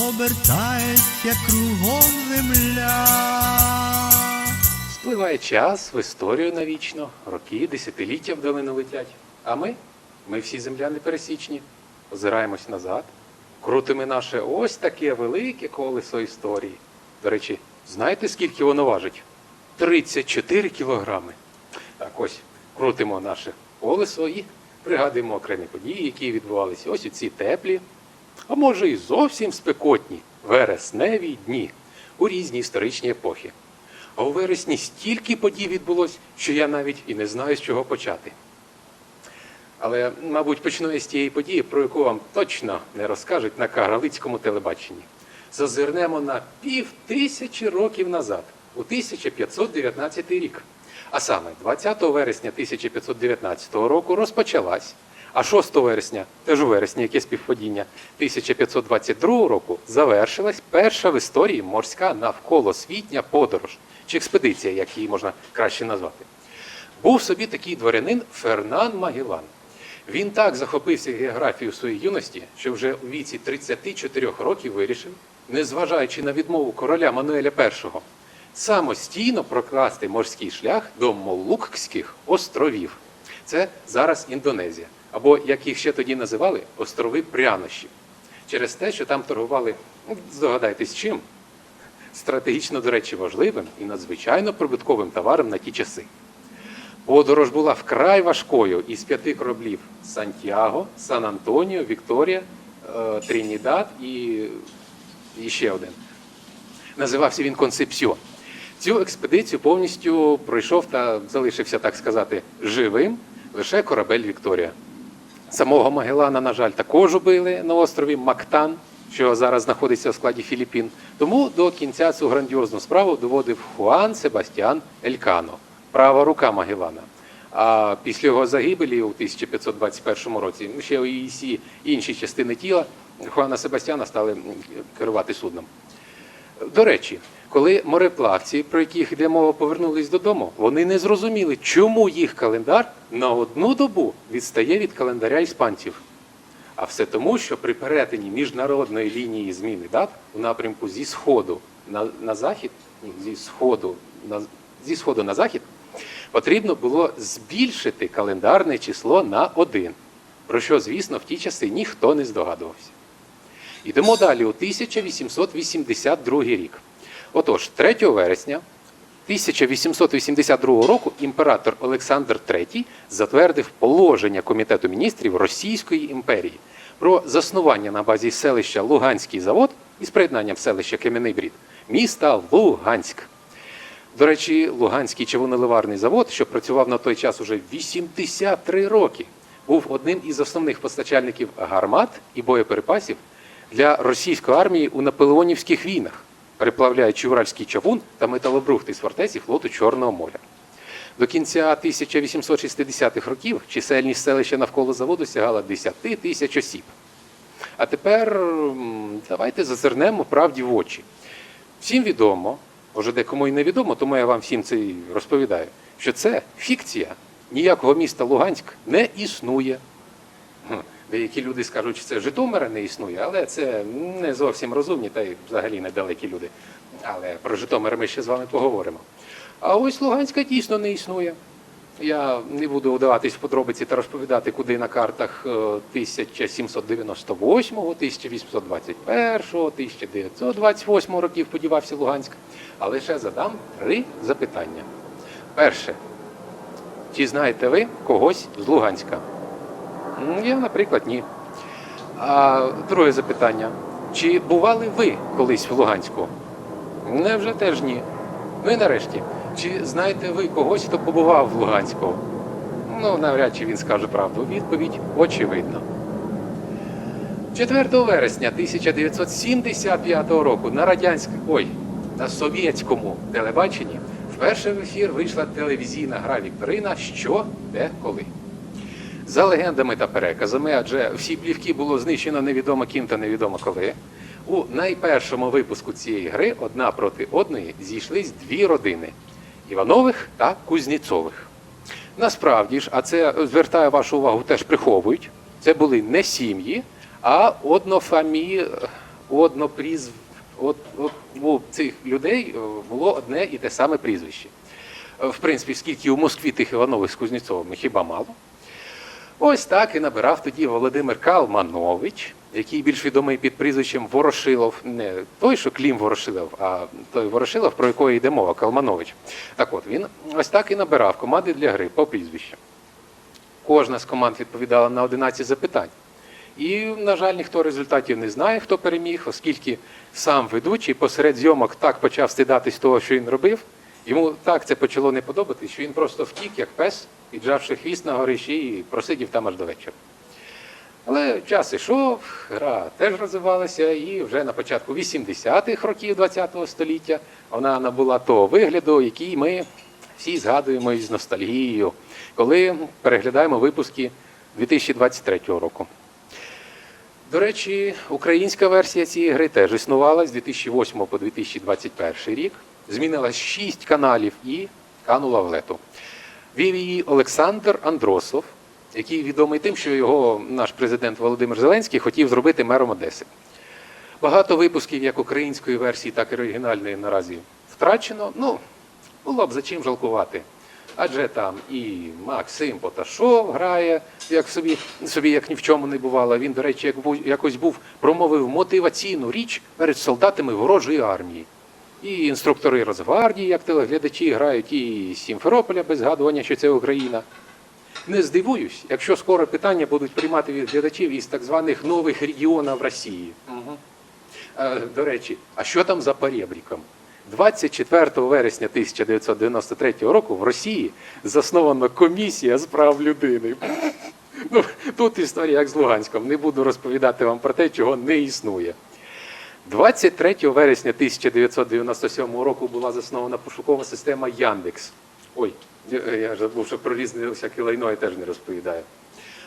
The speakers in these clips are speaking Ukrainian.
обертається кругом земля. Спливає час в історію навічно, роки, десятиліття вдалину летять. А ми, ми всі земляни пересічні, озираємось назад, крутимо наше ось таке велике колесо історії. До речі, знаєте, скільки воно важить? 34 кілограми. Так ось крутимо наше колесо і пригадуємо окремі події, які відбувалися ось у ці теплі, а може і зовсім спекотні вересневі дні у різні історичні епохи. А у вересні стільки подій відбулось, що я навіть і не знаю, з чого почати. Але, мабуть, почну я з тієї події, про яку вам точно не розкажуть на Кагарлицькому телебаченні. Зазирнемо на пів тисячі років назад, у 1519 рік. А саме 20 вересня 1519 року розпочалась, а 6 вересня, теж у вересні, яке співпадіння, 1522 року завершилась перша в історії морська навколосвітня подорож чи експедиція, як її можна краще назвати. Був собі такий дворянин Фернан Магелан. Він так захопився географією своєї юності, що вже у віці 34 років вирішив, незважаючи на відмову короля Мануеля І, самостійно прокласти морський шлях до Молукських островів. Це зараз Індонезія, або як їх ще тоді називали, острови прянощів. Через те, що там торгували, ну, здогадайтесь чим, стратегічно, до речі, важливим і надзвичайно прибутковим товаром на ті часи. Подорож була вкрай важкою із п'яти кораблів: Сантьяго, Сан Антоніо, Вікторія, е, Тринідад і, і ще один. Називався він Концепсіон. Цю експедицію повністю пройшов та залишився, так сказати, живим лише корабель Вікторія. Самого Магеллана, на жаль, також убили на острові Мактан, що зараз знаходиться в складі Філіппін. Тому до кінця цю грандіозну справу доводив Хуан Себастьян Елькано, права рука Магеллана. А після його загибелі у 1521 році ще і всі інші частини тіла Хуана Себастьяна стали керувати судном. До речі, коли мореплавці, про яких йде мова, повернулись додому, вони не зрозуміли, чому їх календар на одну добу відстає від календаря іспанців. А все тому, що при перетині міжнародної лінії зміни дат у напрямку зі сходу на, на захід, зі сходу на зі сходу на захід, потрібно було збільшити календарне число на один, про що, звісно, в ті часи ніхто не здогадувався. Йдемо далі у 1882 рік. Отож, 3 вересня 1882 року імператор Олександр III затвердив положення Комітету міністрів Російської імперії про заснування на базі селища Луганський завод із приєднанням селища Кем'яний Брід міста Луганськ. До речі, Луганський човуноливарний завод, що працював на той час уже 83 роки, був одним із основних постачальників гармат і боєприпасів для російської армії у наполеонівських війнах, переплавляючи Уральський човун та металобрухт із фортеці флоту Чорного моря. До кінця 1860-х років чисельність селища навколо заводу сягала 10 тисяч осіб. А тепер давайте зазирнемо правді в очі. Всім відомо, може декому і не відомо, тому я вам всім це і розповідаю, що це фікція. Ніякого міста Луганськ не існує. Деякі люди скажуть, що це Житомира не існує, але це не зовсім розумні та й взагалі недалекі люди. Але про Житомир ми ще з вами поговоримо. А ось Луганська дійсно не існує. Я не буду вдаватись в подробиці та розповідати, куди на картах е, 1798, 1821, 1928 років подівався Луганськ. А лише задам три запитання. Перше. Чи знаєте ви когось з Луганська? М, Я, наприклад, ні. А друге запитання. Чи бували ви колись в Луганську? Невже теж ні. Ну і нарешті, чи знаєте ви когось, хто побував в Луганську? Ну, навряд чи він скаже правду. Відповідь очевидно. 4 вересня 1975 року на радянськ... Ой, на совєтському телебаченні вперше в ефір вийшла телевізійна гра Вікторина Що, де, коли. За легендами та переказами, адже всі плівки було знищено невідомо ким та невідомо коли. У найпершому випуску цієї гри одна проти одної зійшлись дві родини Іванових та Кузніцових. Насправді ж, а це звертаю вашу увагу, теж приховують. Це були не сім'ї, а однофамі, однопрізв. От, от у цих людей е, було одне і те саме прізвище. Е, В принципі, скільки у Москві тих Іванових з Кузнєцовими, хіба мало? Ось так і набирав тоді Володимир Калманович, який більш відомий під прізвищем Ворошилов, не той, що Клім Ворошилов, а той Ворошилов, про якого йде мова, Калманович. Так от він ось так і набирав команди для гри по прізвищам. Кожна з команд відповідала на 11 запитань. І, на жаль, ніхто результатів не знає, хто переміг, оскільки сам ведучий посеред зйомок так почав стидатись того, що він робив. Йому так це почало не подобатись, що він просто втік, як пес, піджавши хвіст на горищі і просидів там аж до вечора. Але час ішов, гра теж розвивалася, і вже на початку 80-х років ХХ століття вона набула того вигляду, який ми всі згадуємо із ностальгією, коли переглядаємо випуски 2023 року. До речі, українська версія цієї гри теж існувала з 2008 по 2021 рік. Змінилась 6 каналів і канула в лету. Вів її Олександр Андросов, який відомий тим, що його наш президент Володимир Зеленський хотів зробити мером Одеси. Багато випусків як української версії, так і оригінальної наразі втрачено. Ну, було б за чим жалкувати. Адже там і Максим Поташов грає, як собі, собі як ні в чому не бувало. Він, до речі, як якось був промовив мотиваційну річ перед солдатами ворожої армії. І інструктори Росгвардії, як телеглядачі, грають і з Сімферополя без згадування, що це Україна. Не здивуюсь, якщо скоро питання будуть приймати від глядачів із так званих нових регіонів Росії. Е, До речі, а що там за поребріком? 24 вересня 1993 року в Росії заснована комісія з прав людини. Ну, тут історія як з Луганськом. Не буду розповідати вам про те, чого не існує. 23 вересня 1997 року була заснована пошукова система Яндекс. Ой, я- забув, що про різне всяке лайно я теж не розповідаю.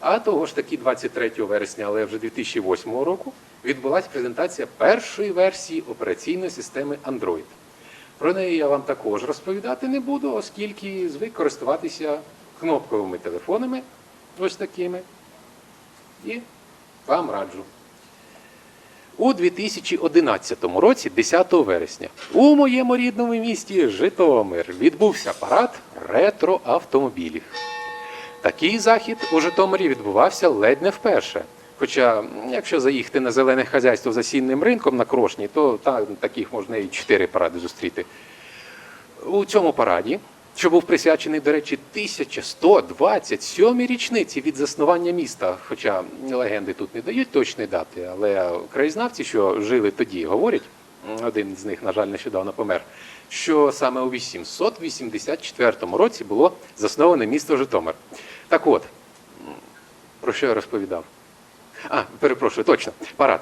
А того ж таки 23 вересня, але вже 2008 року, відбулася презентація першої версії операційної системи Android. Про неї я вам також розповідати не буду, оскільки звик користуватися кнопковими телефонами, ось такими. І вам раджу. У 2011 році, 10 вересня, у моєму рідному місті Житомир відбувся парад ретро-автомобілів. Такий захід у Житомирі відбувався ледь не вперше. Хоча, якщо заїхати на зелене хазяйство за сінним ринком на Крошні, то та, таких можна і чотири паради зустріти. У цьому параді, що був присвячений, до речі, 1127 річниці від заснування міста, хоча легенди тут не дають точної дати, але краєзнавці, що жили тоді, говорять, один з них, на жаль, нещодавно помер, що саме у 884 році було засноване місто Житомир. Так от, про що я розповідав? А, перепрошую, точно, парад.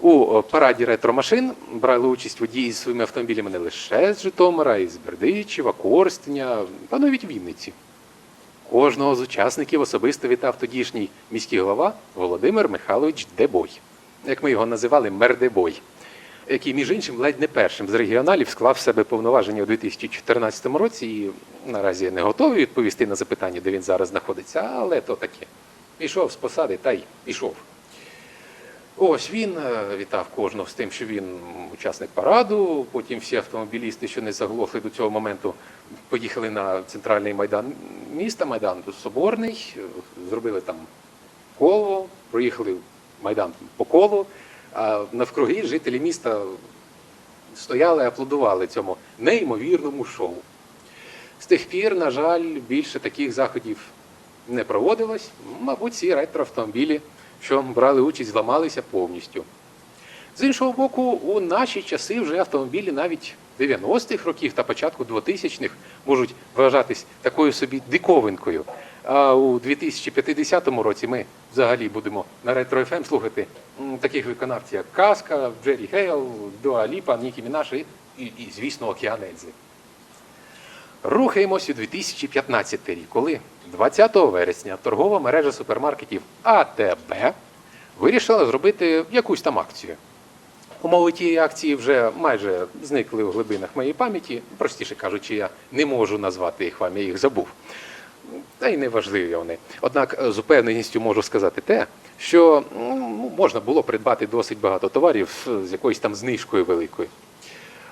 У параді ретромашин брали участь водії зі своїми автомобілями не лише з Житомира, й з Бердичева, Корстеня, та навіть Вінниці. Кожного з учасників особисто вітав тодішній міський голова Володимир Михайлович Дебой, як ми його називали, Мердебой, який, між іншим, ледь не першим з регіоналів склав в себе повноваження у 2014 році. І наразі не готовий відповісти на запитання, де він зараз знаходиться, але то таке. Пішов з посади та й пішов. Ось він е, вітав кожного з тим, що він учасник параду. Потім всі автомобілісти, що не заглохли до цього моменту, поїхали на центральний майдан міста, майдан Соборний, е, зробили там коло, проїхали майдан по колу. А навкруги жителі міста стояли, аплодували цьому неймовірному шоу. З тих пір, на жаль, більше таких заходів не проводилось. Мабуть, ці ретроавтомобілі, що брали участь, зламалися повністю. З іншого боку, у наші часи вже автомобілі навіть 90-х років та початку 2000-х можуть вважатись такою собі диковинкою. А у 2050 році ми взагалі будемо на ретро FM слухати таких виконавців, як Казка, Джері Хейл, Дуа Ліпа, Нікі Мінаш і і, і звісно, океан Ельзи. Рухаємось у 2015 рік, коли 20 вересня торгова мережа супермаркетів АТБ вирішила зробити якусь там акцію. Умови тієї акції вже майже зникли у глибинах моєї пам'яті. Простіше кажучи, я не можу назвати їх вам, я їх забув. Та й не важливі вони. Однак е, з упевненістю можу сказати те, що ну, можна було придбати досить багато товарів з якоюсь там знижкою великою.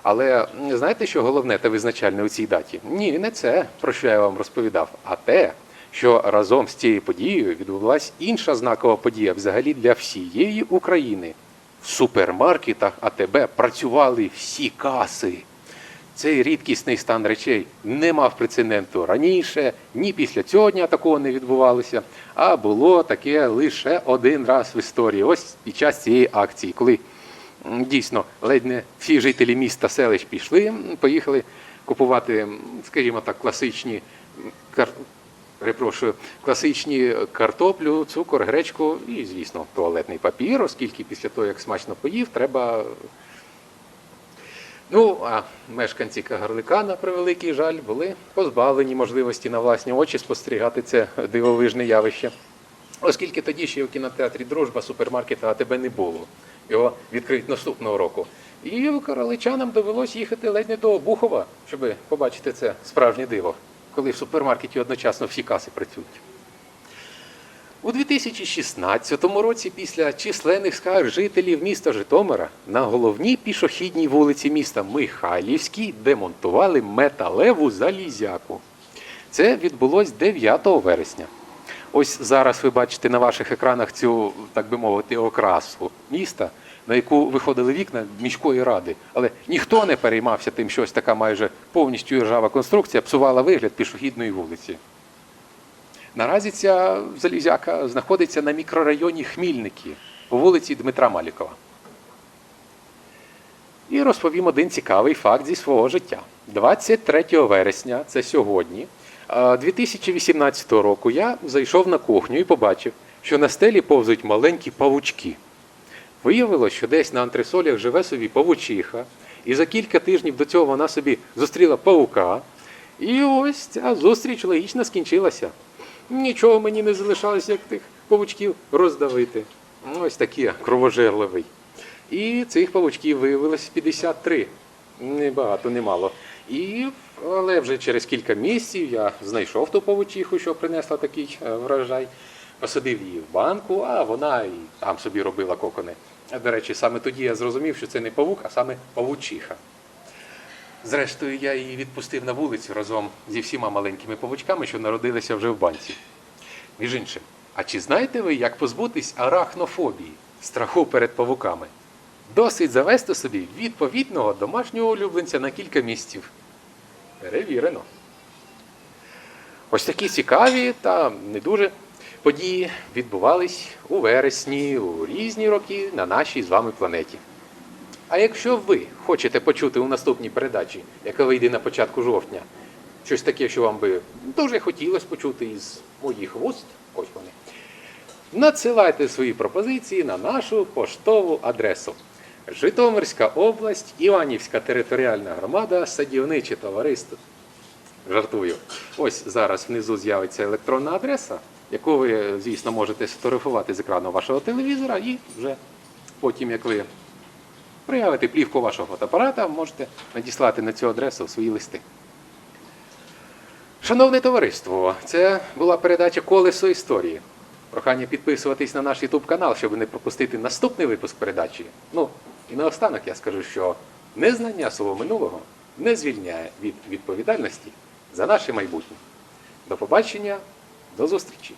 Але знаєте, що головне та визначальне у цій даті? Ні, не це, про що я вам розповідав, а те, що разом з цією подією відбулася інша знакова подія взагалі для всієї України. В супермаркетах АТБ працювали всі каси. Цей рідкісний стан речей не мав прецеденту раніше, ні після цього дня такого не відбувалося, а було таке лише один раз в історії. Ось під час цієї акції, коли дійсно ледь не всі жителі міста селищ пішли, поїхали купувати, скажімо так, класичні. Перепрошую, класичні картоплю, цукор, гречку і, звісно, туалетний папір, оскільки після того, як смачно поїв, треба Ну, а мешканці Кагарлика, на превеликий жаль, були позбавлені можливості на власні очі спостерігати це дивовижне явище. Оскільки тоді ще в кінотеатрі Дружба супермаркета АТБ не було. Його відкриють наступного року. І короличанам довелось їхати ледь не до Обухова, щоб побачити це справжнє диво, коли в супермаркеті одночасно всі каси працюють. У 2016 році, після численних скарг жителів міста Житомира, на головній пішохідній вулиці міста Михайлівській демонтували металеву залізяку. Це відбулось 9 вересня. Ось зараз ви бачите на ваших екранах цю, так би мовити, окрасу міста, на яку виходили вікна міської ради. Але ніхто не переймався тим, що ось така майже повністю ржава конструкція псувала вигляд пішохідної вулиці. Наразі ця залізяка знаходиться на мікрорайоні Хмільники по вулиці Дмитра Малікова. І розповім один цікавий факт зі свого життя. 23 вересня, це сьогодні, 2018 року, я зайшов на кухню і побачив, що на стелі повзуть маленькі павучки. Виявилось, що десь на антресолях живе собі павучиха, і за кілька тижнів до цього вона собі зустріла павука. І ось ця зустріч логічно скінчилася. Нічого мені не залишалося, як тих павучків роздавити. Ось такий кровожерливий. І цих павучків виявилось 53. Небагато, немало. І, але вже через кілька місяців я знайшов ту павучиху, що принесла такий е, врожай, посадив її в банку, а вона і там собі робила кокони. А, До речі, саме тоді я зрозумів, що це не павук, а саме павучиха. Зрештою, я її відпустив на вулицю разом зі всіма маленькими павучками, що народилися вже в банці. Між іншим, а чи знаєте ви, як позбутись арахнофобії, страху перед павуками? Досить завести собі відповідного домашнього улюбленця на кілька місяців. Перевірено. Ось такі цікаві та не дуже події відбувались у вересні, у різні роки на нашій з вами планеті. А якщо ви хочете почути у наступній передачі, яка вийде на початку жовтня, щось таке, що вам би дуже хотілося почути із моїх вуст, ось вони, надсилайте свої пропозиції на нашу поштову адресу. Житомирська область, Іванівська територіальна громада, садівниче товариство. Жартую. Ось зараз внизу з'явиться електронна адреса, яку ви, звісно, можете сфотографувати з екрану вашого телевізора, і вже потім, як ви проявите плівку вашого фотоапарата, можете надіслати на цю адресу свої листи. Шановне товариство, це була передача Колесо історії. Прохання підписуватись на наш YouTube канал, щоб не пропустити наступний випуск передачі. Ну, і наостанок я скажу, що незнання свого минулого не звільняє від відповідальності за наше майбутнє. До побачення, до зустрічі!